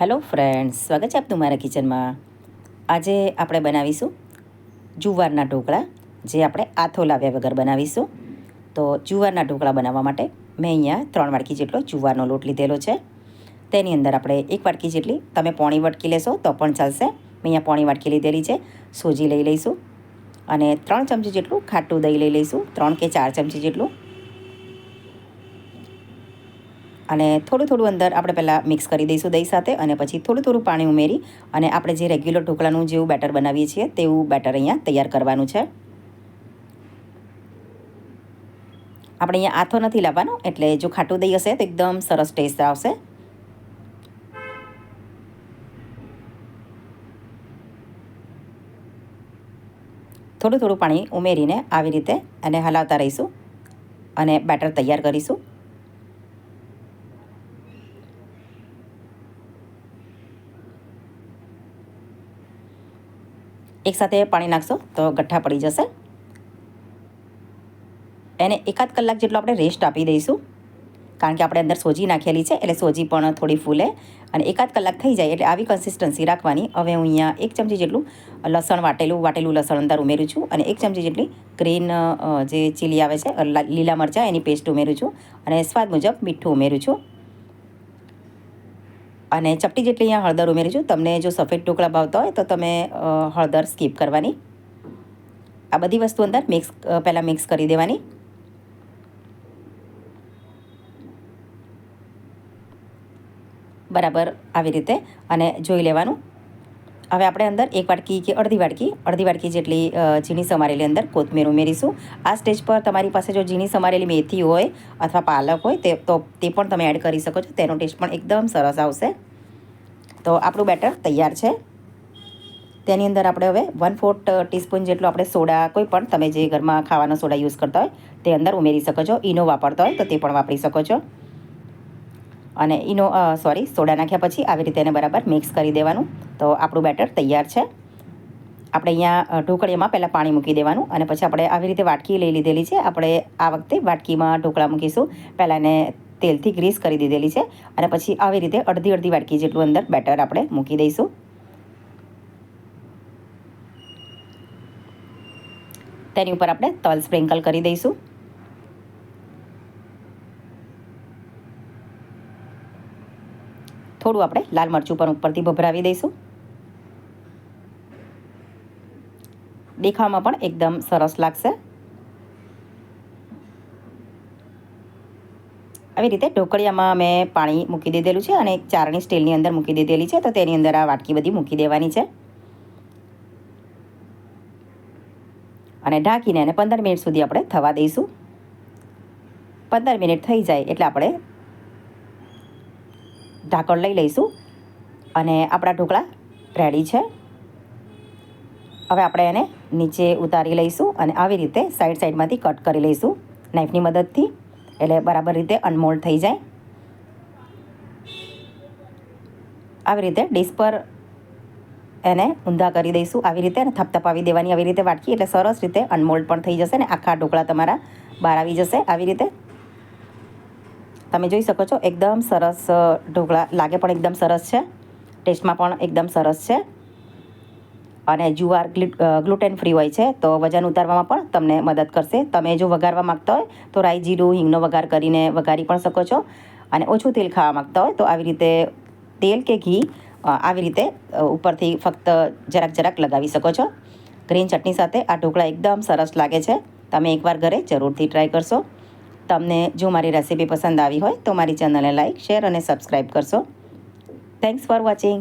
Hello friends, સ્વાગત છે આપનું મારા કિચનમાં. આજે આપણે બનાવીશું જુવારના ઢોકળા, જે આપણે આથો લાવ્યા વગર બનાવીશું. તો જુવારના ઢોકળા બનાવવા માટે મેં અહીંયા ત્રણ વાટકી જેટલો જુવારનો લોટ લીધેલો છે. તેની અંદર આપણે એક વાટકી જેટલી, તમે પોણી વાટકી લેશો તો પણ ચાલશે. મેં અહીંયા પોણી વાટકી લીધેલી છે, સોજી લઈ લઈશું. અને ત્રણ ચમચી જેટલું ખાટું દહીં લઈ લઈશું, ત્રણ કે ચાર ચમચી જેટલું. અને થોડું થોડું અંદર આપણે પહેલાં મિક્સ કરી દઈશું દહીં સાથે અને પછી થોડું થોડું પાણી ઉમેરી અને આપણે જે રેગ્યુલર ઢોકળાનું જેવું બેટર બનાવીએ છીએ તેવું બેટર અહીંયા તૈયાર કરવાનું છે. આપણે અહીંયા આથો નથી લાવવાનો, એટલે જો ખાટું દહીં હશે તો એકદમ સરસ ટેસ્ટ આવશે. થોડું થોડું પાણી ઉમેરીને આવી રીતે અને હલાવતા રહીશું અને બેટર તૈયાર કરીશું. એકસાથે પાણી નાખશો તો ગઠ્ઠા પડી જશે. એને એકાદ કલાક જેટલો આપણે રેસ્ટ આપી દઈશું. કારણ કે આપણે અંદર સોજી નાખેલી છે, એટલે સોજી પણ થોડી ફૂલે અને એકાદ કલાક થઈ જાય એટલે આવી કન્સિસ્ટન્સી રાખવાની. હવે હું અહીંયા એક ચમચી જેટલું લસણ વાટેલું વાટેલું લસણ અંદર ઉમેરું છું અને એક ચમચી જેટલી ગ્રીન જે ચીલી આવે છે લીલા મરચાં, એની પેસ્ટ ઉમેરું છું અને સ્વાદ મુજબ મીઠું ઉમેરું છું. અને ચપટી જેટલી અહીંયા હળદર ઉમેરી છું. તમને જો સફેદ ઢોકળા ભાવતા હોય તો તમે હળદર સ્કીપ કરવાની. આ બધી વસ્તુ અંદર મિક્સ પહેલાં મિક્સ કરી દેવાની. બરાબર, આવી રીતે. અને જોઈ લેવાનું. હવે આપણે અંદર એક વાટકી કે અડધી વાટકી અડધી વાટકી જેટલી ઝીણી સમારેલી અંદર કોથમીર ઉમેરીશું. આ સ્ટેજ પર તમારી પાસે જો ઝીણી સમારેલી મેથી હોય અથવા પાલક હોય તે, તો તે પણ તમે એડ કરી શકો છો. તેનો ટેસ્ટ પણ એકદમ સરસ આવશે. તો આપણું બેટર તૈયાર છે. તેની અંદર આપણે હવે વન ફોર્થ ટીસ્પૂન જેટલો આપણે સોડા કોઈ પણ તમે જે ઘરમાં ખાવાનો સોડા યુઝ કરતા હોય તે અંદર ઉમેરી શકો છો. ઈનો વાપરતા હોય તો તે પણ વાપરી શકો છો. અને ઈનો સોરી સોડા નાખ્યા પછી આવી રીતે એને બરાબર મિક્સ કરી દેવાનું. તો આપણું બેટર તૈયાર છે. આપણે અહીંયા ઢોકળીમાં પહેલાં પાણી મૂકી દેવાનું અને પછી આપણે આવી રીતે વાટકી લઈ લીધેલી છે. આપણે આ વખતે વાટકીમાં ઢોકળા મૂકીશું. પહેલાં એને તેલથી ગ્રીસ કરી દીધેલી છે અને પછી આવી રીતે અડધી અડધી વાટકી જેટલું અંદર બેટર આપણે મૂકી દઈશું. તેની ઉપર આપણે તલ સ્પ્રિંકલ કરી દઈશું. થોડું આપણે લાલ મરચું પણ ઉપરથી ભભરાવી દઈશું. દેખાવામાં પણ એકદમ સરસ લાગશે. આવી રીતે ઢોકળિયામાં મેં પાણી મૂકી દીધેલું છે અને એક ચારણી સ્ટીલની અંદર મૂકી દીધેલી છે, તો તેની અંદર આ વાટકી બધી મૂકી દેવાની છે. અને ઢાંકીને એને પંદર મિનિટ સુધી આપણે થવા દઈશું. પંદર મિનિટ થઈ જાય એટલે આપણે ઢાંકણ લઈ લઈશું. અને આપણા ઢોકળા રેડી છે. હવે આપણે એને નીચે ઉતારી લઈશું અને આવી રીતે સાઈડ સાઈડમાંથી કટ કરી લઈશું નાઈફની મદદથી. એટલે બરાબર રીતે અનમોલ્ડ થઈ જાય. આવી રીતે ડીશ પર એને ઊંધા કરી દઈશું. આવી રીતે અને થપથપાવી દેવાની, આવી રીતે વાટકી. એટલે સરસ રીતે અનમોલ્ડ પણ થઈ જશે ને આખા ઢોકળા તમારા બહાર આવી જશે. આવી રીતે તમે જોઈ શકો છો, એકદમ સરસ ઢોકળા લાગે પણ એકદમ સરસ છે. ટેસ્ટમાં પણ એકદમ સરસ છે. અને જુવાર ગ્લુટેન ફ્રી હોય છે, તો વજન ઉતારવામાં પણ તમને મદદ કરશે. તમે જો વઘારવા માગતા હોય, તો રાઈ જીરું, હિંગનો વઘાર કરીને વઘારી પણ શકો છો. અને ઓછું તેલ ખાવા માગતા હોય, તો આવી રીતે તેલ કે ઘી આવી રીતે ઉપરથી ફક્ત જરાક જરાક લગાવી શકો છો. ગ્રીન ચટણી સાથે આ ઢોકળા એકદમ સરસ લાગે છે. તમે એકવાર ઘરે જરૂરથી ટ્રાય કરશો. તમને જો મારી રેસીપી પસંદ આવી હોય તો મારી ચેનલને લાઇક શેર અને સબસ્ક્રાઈબ કરશો. Thanks for watching